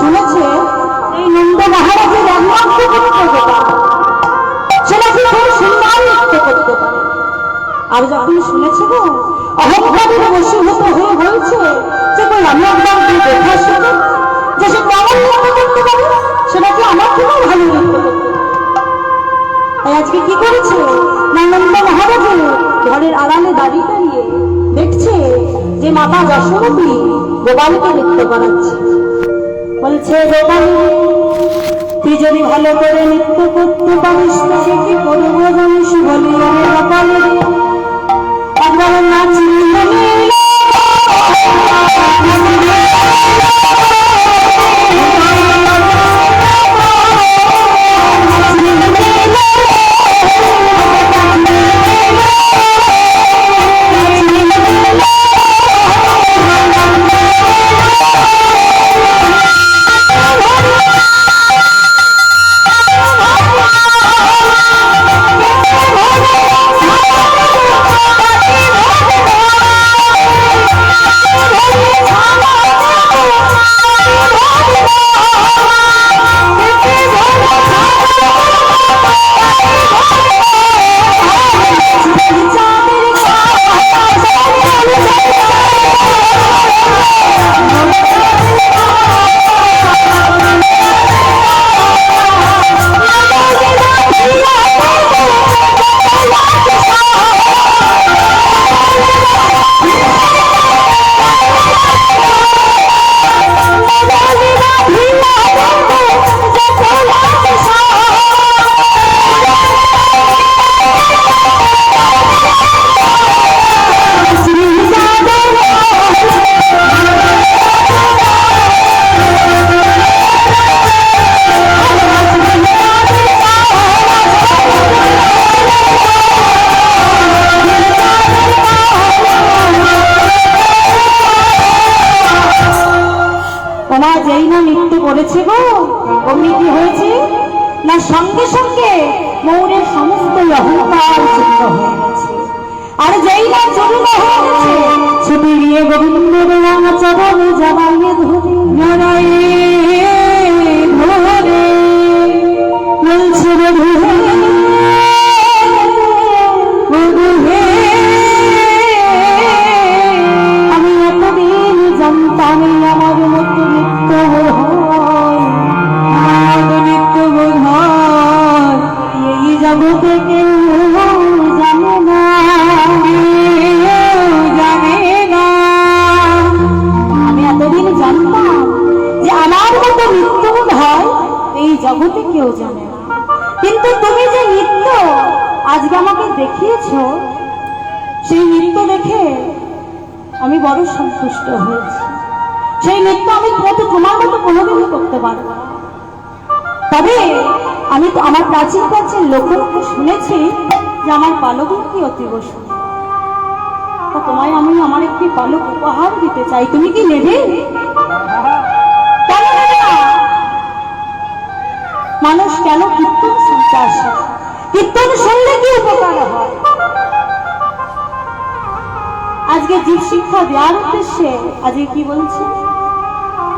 শুনেছে এই নন্দ মহারাজের একমাত্র পুত্র গোপাল সে খুব সুন্দর নৃত্য করতে পারে। আর যখন শুনেছে গো, অহংকারের বশীভূত হয়ে বলছে যে কই আমি একবার গিয়ে দেখে আসি যে সে কেমন নৃত্য করতে পারে সে নাকি আমার থেকেও ভালো নৃত্য তাই আজকে কি করেছে? নানন্দ মহারাজের ঘরের আড়ালে দাঁড়িয়ে দাঁড়িয়ে দেখছে যে মাতা যশোমতী গোপালকে নৃত্য করাচ্ছে বলছে রোমান তুই যদি ভালো করে নিত্য করতে পারিস তোকে কি করব জানিস বলি, আমি কপালে একবার সঙ্গে সঙ্গে মৌরের সমস্ত অহংকার চূর্ণ হয়ে গেছে। আর যেই না চূর্ণ হয়ে ছুটি গিয়ে গোবিন্দ নাম চরণ জবাইয়ে ধরে জড়াইয়ে কোনোদিনই করতে পারব। তবে আমি আমার প্রাচীন প্রাচীন লোককে শুনেছি যে আমার পালকের কি অতীব তা তোমায় আমি আমার একটি পালক উপহার দিতে চাই। তুমি কি নেবে? মানুষ কেন কীর্তন শুনতে আসে? কীর্তন শুনলে কি উপকার হয়? আজকে জীব শিক্ষা দেওয়ার উদ্দেশ্যে আজকে কি বলছি?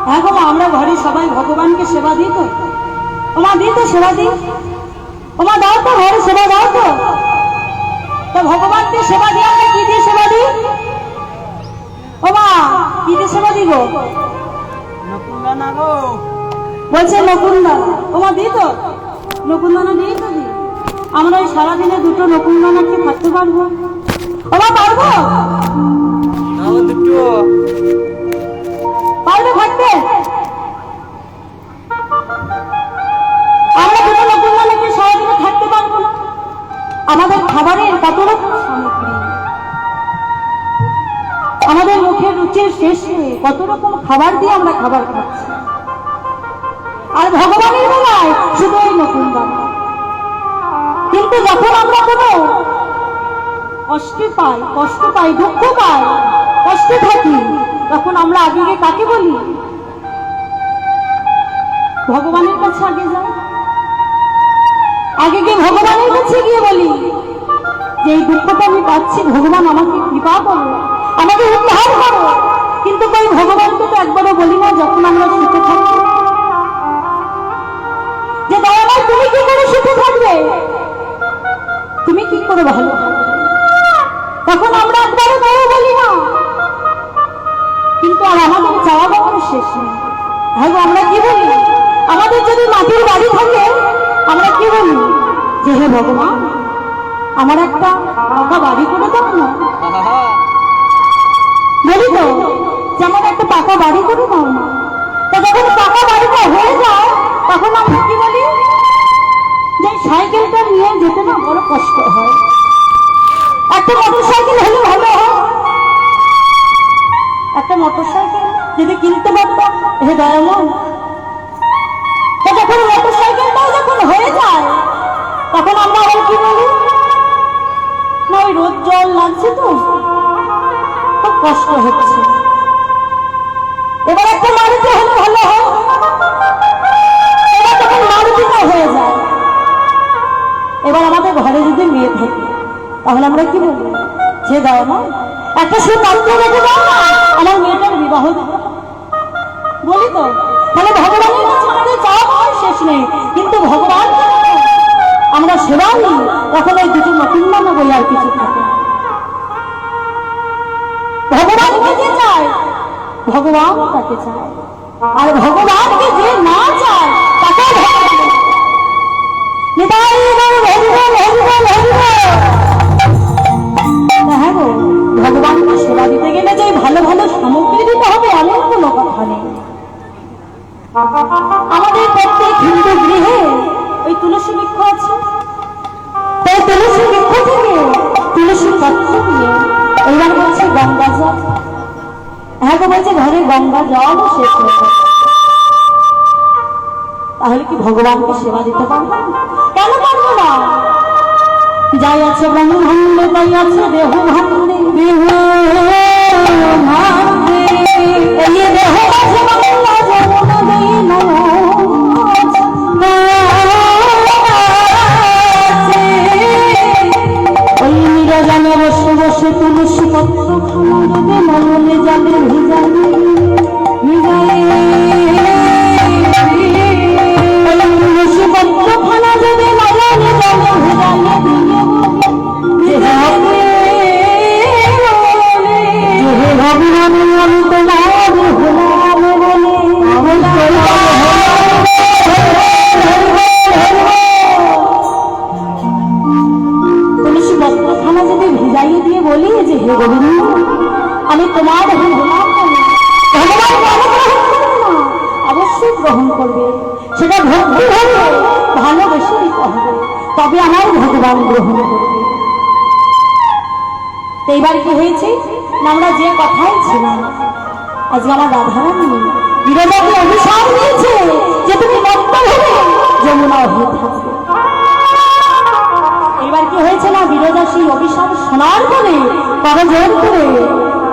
হ্যাঁ গো আমরা ঘরে সবাই ভগবানকে সেবা দিই তো। ওমা দিই তো সেবা দিই। ওমা দাও তো ঘরে সেবা দাও তো। তো ভগবানকে সেবা দিয়ে আমরা কি দিয়ে সেবা দিই? ওমা কি দিয়ে সেবা দিব নকুন্দানা গো। বলছে নকুনদানা ওমা দিই তো। নকুনদানা দিই তো দিই। আমরা ওই সারাদিনে দুটো নকুনদানা কি থাকতে পারব ওমা পারব? খাবার দিয়ে আমরা খাবার খাচ্ছি। আর ভগবানের বেলায় শুধু ওই নতুন কিন্তু যখন আমরা কোনো কষ্টে পাই, কষ্ট পাই, দুঃখ পাই, কষ্টে থাকি, তখন আমরা আগে কাকে বলি? ভগবানের কাছে আগে যাই। আগে গিয়ে ভগবানের কাছে গিয়ে বলি যে এই দুঃখটা আমি পাচ্ছি, ভগবান আমাকে কৃপা করো, আমাকে উদ্ধার করো। কিন্তু কই ভগবানকে তো একবারও বলি না, যখন আমরা সুখে থাকি যে দয়াবার তুমি কি করে সুখে থাকবে? তুমি কি করে ভালো? তখন আমরা একবারও দয়া বলি না। কিন্তু আর আমাদের চাওয়া কখনো শেষ নেই। ভাই আমরা কি বলি? আমাদের যদি মাটির বাড়ি থাকে, আমরা কি বলি? যে হে ভগবান, আমার একটা পাকা বাড়ি করে দাও না। বলি তো যে আমার একটা পাকা বাড়ি করে না তা যখন পাকা বাড়িটা হয়ে যায়, তখন আমরা কি বলি? যে সাইকেলটা নিয়ে যেতে না বড় কষ্ট হয়। একটা মোটর সাইকেল হলে ভালো একটা মোটর সাইকেল যদি কিনতে পারতাম, হে দয়ামন তা যখন মোটর সাইকেলটাও যখন হয়ে যায়, তখন আমরা আবার কি বলি? না, ওই রোদ জল লাগছে তো, খুব কষ্ট হচ্ছে। এবার একটা আমাদের ঘরে যদি মেয়ে থাকে, তাহলে আমরা কি বলব? যে দাও না একটা সে পাত্র রেখে দাও আমার মেয়েটার বিবাহ বলি তো, তাহলে ভগবানের কাছে আমাদের শেষ নেই। কিন্তু ভগবান, আমরা সেবা নিই, তখন এই দুটো নতুন বলে আর কিছু থাকে। ভগবানকে ভগবান তাকে চায়। আর ভগবানকে যে না চায়, তাকে ভগবানকে সেবা দিতে গেলে যে ভালো ভালো সামগ্রী দিতে হবে, এমন কোনো কথা নেই। আমাদের প্রত্যেক হিন্দু গৃহে ওই তুলসী বৃক্ষ আছে। তাই তুলসী বৃক্ষ থেকে তুলসী পত্র এইবার বলছে গঙ্গা জল বলছে ঘরে গঙ্গা জল শেষ হয়ে গেছে। তাহলে কি ভগবানকে সেবা দিতে পারব? কেন পারব না? যাই আছে ব্রহ্মাণ্ডে তাই আছে দেহ ভাণ্ডে দেহ ভাণ্ডে এই বসে বসে তুলসী পত্র খামরবে মননে জালে বলি যে হে গোবিন্দ? আমি তোমার ভগবান করবে অবশ্যই গ্রহণ করবে। সেটা ভক্তি হবে, ভালোবেসে দিতে হবে। তবে আমার ভগবান গ্রহণ করবে। এইবার কি হয়েছে? আমরা যে কথাই ছিলাম, আজকে আমার রাধারানী বিরোধাকে অভিশাপ দিয়েছে যে তুমি মত্ত হবে, যমুনা হয়ে থাকবে। এবার কি হয়েছে না বিরোধা সেই অভিশাপ শোনার পরে করজোর করে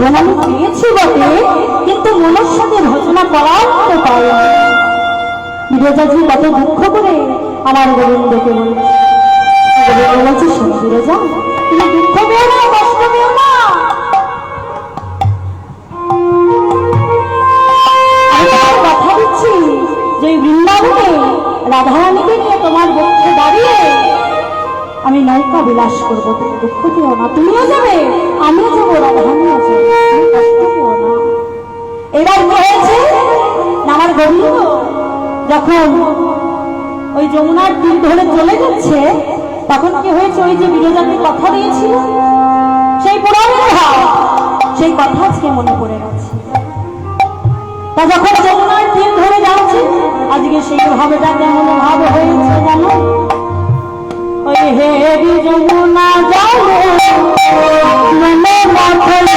না। আমি পেয়েছি বটে, কিন্তু মনুষ্যদে ভজনা করার মতো পাই বিরোজাজি কত দুঃখ করে আমার গোবিন্দকে বলছে তুমি দুঃখ পেও না, কষ্ট পেও না কথা দিচ্ছি যে বৃন্দাবনে রাধারানীকে নিয়ে তোমার বক্ষে দাঁড়িয়ে আমি নৌকা বিলাস করব, তুমি দুঃখ পেও না, তুমিও যাবে, আমিও যাব না। এবার কি হয়েছে? আমার গোবিন্দ যখন ওই যমুনার দিন ধরে চলে যাচ্ছে, তখন কি হয়েছে? ওই যে বিরোজাকে কথা দিয়েছিল, সেই পুরাণের ভাব সেই কথা আজকে মনে পড়ে গেছে। তা যখন যমুনার দিন ধরে যাচ্ছে, আজকে সেই ভাবটা কেমন ভাব হয়েছে জানো? ওই হে যমুনা যাও মনে মাথায়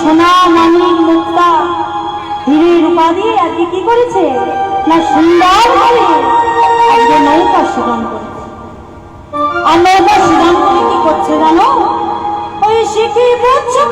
সোনা মানিক মুক্তা। হিরে রূপা দিয়ে আজকে কি করেছে? না সুন্দর করে আজকে নৌকা সুগম করেছে। আর নৌকা সুগম করে কি করছে জানো? ওই শিখি বুঝছে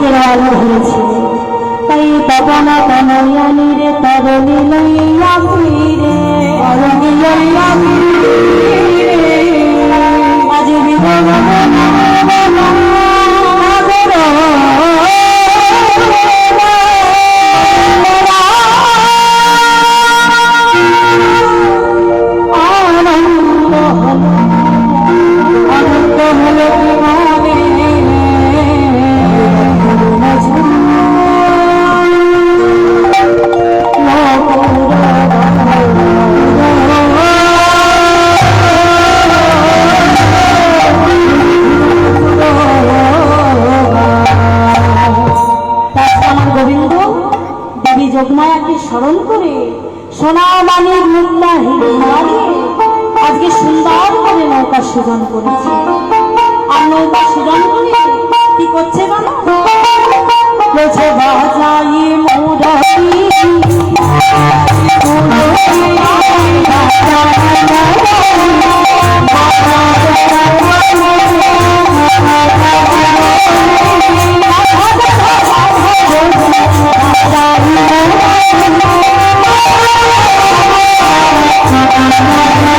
কেরালো ধরেছি তাই পবন তনয়ানি রে তরণি লইয়া ফিরে তরণি লইয়া আনন্দ হলো। আনন্দ হলো করেছে? আর নৌকা করে কি করছে মুরারি। আজ